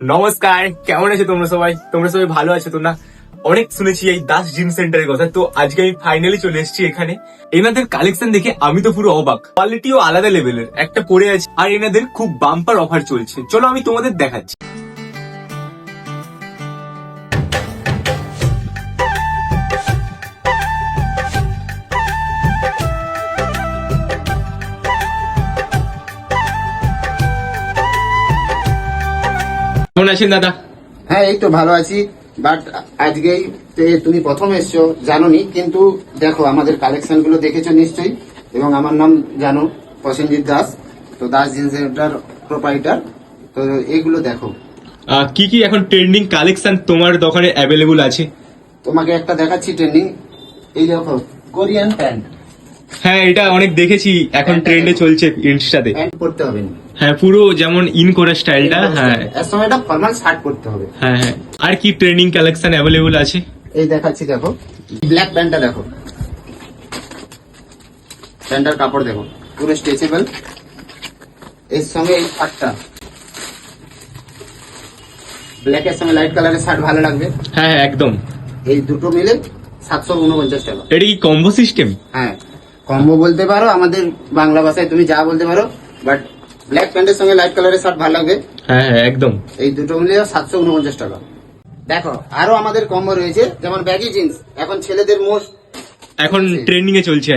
নমস্কার, কেমন আছো তোমরা সবাই? তোমরা সবাই ভালো আছো তো না? অনেক শুনেছি এই দাস জিম সেন্টারের কথা, তো আজকে আমি ফাইনালি চলে এসেছি এখানে। এনাদের কালেকশন দেখে আমি তো পুরো অবাক। কোয়ালিটিও আলাদা লেভেলের একটা পরে আছে, আর এনাদের খুব বাম্পার অফার চলছে। চলো আমি তোমাদের দেখাচ্ছি। কেমন আছেন দাদা? হ্যাঁ এই তো ভালো আছি। বাট আজকেই তুমি প্রথম এসছো জানোনি কিন্তু দেখো আমাদের কালেকশনগুলো দেখেছ নিশ্চয়ই এবং আমার নাম জানো প্রসেনজিৎ দাস তো দাস জিন্স সেন্টার প্রোপাইটার তো এইগুলো দেখো। কি কি এখন ট্রেন্ডিং কালেকশন তোমার দোকানে অ্যাভেলেবল আছে? তোমাকে একটা দেখাচ্ছি ট্রেন্ডিং এই দেখো কোরিয়ান প্যান্ট হ্যাঁ এটা অনেক দেখেছি এখন ট্রেন্ডে চলছে ইনস্টাতে প্যান্ট পরতে হবে না। হ্যাঁ পুরো যেমন ইন করা স্টাইলটা হ্যাঁ। এর সঙ্গে একটা ফর্মাল শার্ট পরতে হবে। হ্যাঁ হ্যাঁ। আর কি ট্রেনিং কালেকশন অ্যাভেলেবল আছে? এই দেখাচ্ছি দেখো। ব্ল্যাক প্যান্টটা দেখো। প্যান্টার কাপড় দেখো। পুরো স্ট্রেচেবল এর সঙ্গে এই শার্টটা। ব্ল্যাকের সঙ্গে লাইট কালারের শার্ট ভালো লাগবে। হ্যাঁ হ্যাঁ একদম। এই দুটো মিলে সাতশো উনপঞ্চাশ টাকা। এটা কি কম্বো সিস্টেম হ্যাঁ। কম্বো বলতে পারো আমাদের বাংলা ভাষায় তুমি যা বলতে পারো বাট ব্ল্যাক প্যান্টের সঙ্গে লাইট কালারের শার্ট ভালো লাগবে? হ্যাঁ হ্যাঁ একদম। এই দুটো মিলে সাতশো উনপঞ্চাশ টাকা। দেখো আরও আমাদের কম্বো রয়েছে যেমন ব্যাগি জিন্স এখন ছেলেদের মোস্ট এখন ট্রেন্ডিং এ চলছে।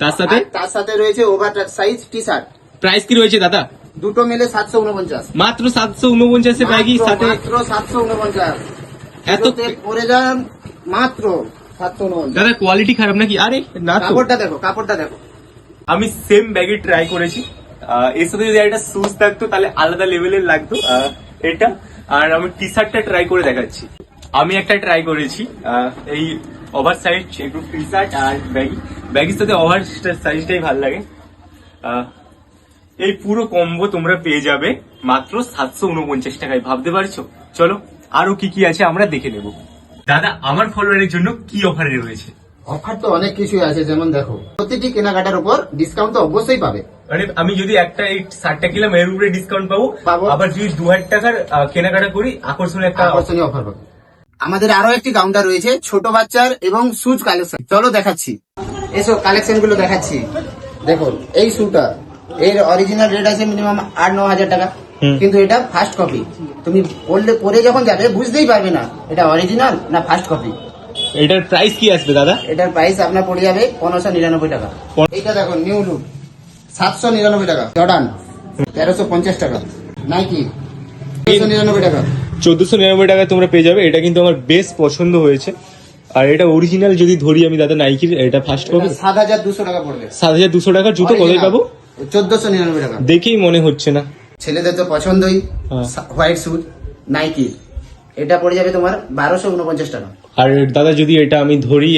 তার সাথে? তার সাথে রয়েছে over size T shirt price কি রয়েছে দাদা? দুটো মিলে সাতশো উনপঞ্চাশ। মাত্র সাতশো উনপঞ্চাশে ব্যাগই সাথে মাত্র সাতশো উনপঞ্চাশ। এত পরে যান মাত্র সাতশো উনপঞ্চাশ। দাদা কোয়ালিটি খারাপ নাকি? আরে না কাপড়টা দেখো কাপড়টা দেখো। আমি সেম ব্যাগে ট্রাই করেছি। এর সাথে যদি একটা শুজ থাকতো, তাহলে আলাদা লেভেলের লাগতো এটা। আর আমি টি শার্টটা ট্রাই করে দেখাচ্ছি। আমি একটা ট্রাই করেছি এই ওভার সাইজ একটু টি শার্ট আর ব্যাগি ব্যাগির সাথে ওভার সাইজটাই ভালো লাগে। এই পুরো কম্বো তোমরা পেয়ে যাবে মাত্র সাতশো উনপঞ্চাশ টাকায়। ভাবতে পারছ? চলো, আরও কি কি আছে আমরা দেখে নেব। দাদা, আমার ফলোয়ারের জন্য কি অফারে রয়েছে? অফার তো অনেক কিছুই আছে, যেমন দেখো, প্রতিটি কেনাকাটার উপর ডিসকাউন্ট তো অবশ্যই পাবে। মানে আমি যদি একটা এই শার্টটা কিনলাম এর উপরে ডিসকাউন্ট পাবো। আবার যদি দু হাজার টাকার কেনাকাটা করি আকর্ষণীয় একটা আকর্ষণীয় অফার পাবে। আমাদের আরও একটি কাউন্টার রয়েছে ছোট বাচ্চার এবং সুজ কালেকশন চলো দেখাচ্ছি। এসো কালেকশনগুলো দেখাচ্ছি। দেখো এই শুটা এর অরিজিনাল রেট আছে মিনিমাম আট ন হাজার টাকা। কিন্তু এটা ফার্স্ট কপি তুমি পড়লে পরে যখন যাবে বুঝতেই পারবে না এটা অরিজিনাল না ফার্স্ট কপি এটার প্রাইস কি আসবে দাদা? এটার প্রাইস আপনার পড়ে যাবে পনেরোশো নিরানব্বই টাকা। এইটা দেখো নিউ লুক সাতশো নিরানব্বই টাকা। জর্ডান তেরোশো পঞ্চাশ টাকা। নাইকি তেরোশো নিরানব্বই টাকা। চোদ্দশো নিরানব্বই টাকায় তোমরা পেয়ে যাবে। এটা কিন্তু আমার বেশ পছন্দ হয়েছে। আর এটা অরিজিনাল যদি ধরি আমি দাদা নাইকির এটা ফার্স্ট কপি সাত হাজার দুশো টাকা পড়বে। সাত হাজার দুশো টাকার জুতো কোথায় পাবো? চোদ্দশো নিরানব্বই টাকা। দেখেই মনে হচ্ছে না। ছেলেদের তো পছন্দই। হ্যাঁ। হোয়াইট স্যুট নাইকি এটা পড়ে যাবে তোমার বারোশো উনপঞ্চাশ টাকা। আর দাদা যদি এটা আমি ধরি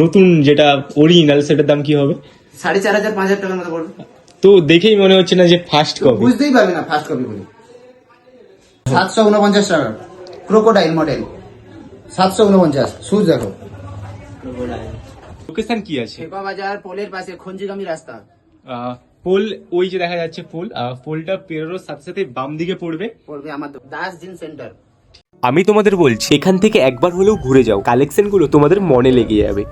নতুন যেটা অরিজিনাল সেটার দাম কি হবে? সাড়ে চার হাজার পাঁচ হাজার টাকার মতো পড়বে। তো দেখেই মনে হচ্ছে না যে ফার্স্ট কপি বুঝতেই পারবে না ফার্স্ট কপি বলে সাতশো উনপঞ্চাশ টাকা। ক্রোকোডাইল মডেল সাতশো উনপঞ্চাশ। শুজ দেখো। লোকেশন কি আছে? শেপা বাজার পোলের পাশে খঞ্জিগামী রাস্তা। আহ, পোল ওই যে দেখা যাচ্ছে পোল আহ, পোলটা পেরোনোর সাথে সাথে বাম দিকে পড়বে। পড়বে আমার দাস জিন সেন্টার। আমি তোমাদের বলছি এখান থেকে একবার হলেও ঘুরে যাও। কালেকশনগুলো তোমাদের মনে লেগে যাবে।